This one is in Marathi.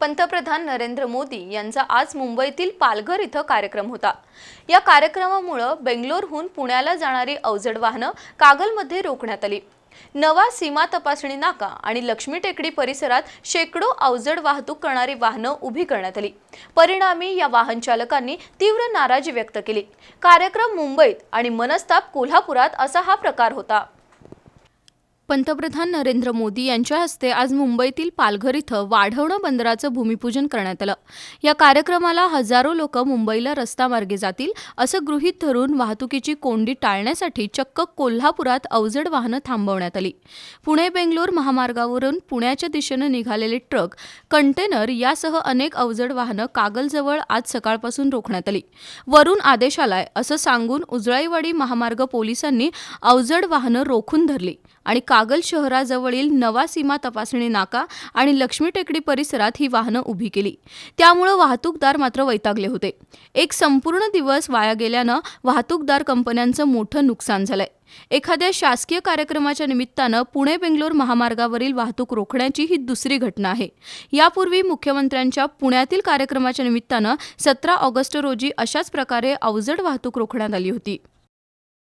पंतप्रधान नरेंद्र मोदी यांचा आज मुंबईतील पालघर इथं कार्यक्रम होता. या कार्यक्रमामुळं बेंगलोरहून पुण्याला जाणारी अवजड वाहनं कागलमध्ये रोखण्यात आली. नवा सीमा तपासणी नाका आणि लक्ष्मी टेकडी परिसरात शेकडो अवजड वाहतूक करणारी वाहनं उभी करण्यात आली. परिणामी या वाहन चालकांनी तीव्र नाराजी व्यक्त केली. कार्यक्रम मुंबईत आणि मनस्ताप कोल्हापुरात असा हा प्रकार होता. पंतप्रधान नरेंद्र मोदी यांच्या हस्ते आज मुंबईतील पालघर इथं वाढवणं बंदराचं भूमिपूजन करण्यात आलं. या कार्यक्रमाला हजारो लोक मुंबईला रस्तामार्गे जातील असं गृहीत धरून वाहतुकीची कोंडी टाळण्यासाठी चक्क कोल्हापुरात अवजड वाहनं थांबवण्यात आली. पुणे बेंगलोर महामार्गावरून पुण्याच्या दिशेनं निघालेले ट्रक कंटेनर यासह अनेक अवजड वाहनं कागलजवळ आज सकाळपासून रोखण्यात आली. वरून आदेश आलाय असं सांगून उजळाईवाडी महामार्ग पोलिसांनी अवजड वाहनं रोखून धरली. आणि कागल शहराजवळील नवा सीमा तपासणी नाका आणि लक्ष्मी टेकडी परिसरात ही वाहनं उभी केली. त्यामुळं वाहतूकदार मात्र वैतागले होते. एक संपूर्ण दिवस वाया गेल्यानं वाहतूकदार कंपन्यांचं मोठं नुकसान झालंय. एखाद्या शासकीय कार्यक्रमाच्या निमित्तानं पुणे बेंगलोर महामार्गावरील वाहतूक रोखण्याची ही दुसरी घटना आहे. यापूर्वी मुख्यमंत्र्यांच्या पुण्यातील कार्यक्रमाच्या निमित्तानं सतरा ऑगस्ट रोजी अशाच प्रकारे अवजड वाहतूक रोखण्यात आली होती.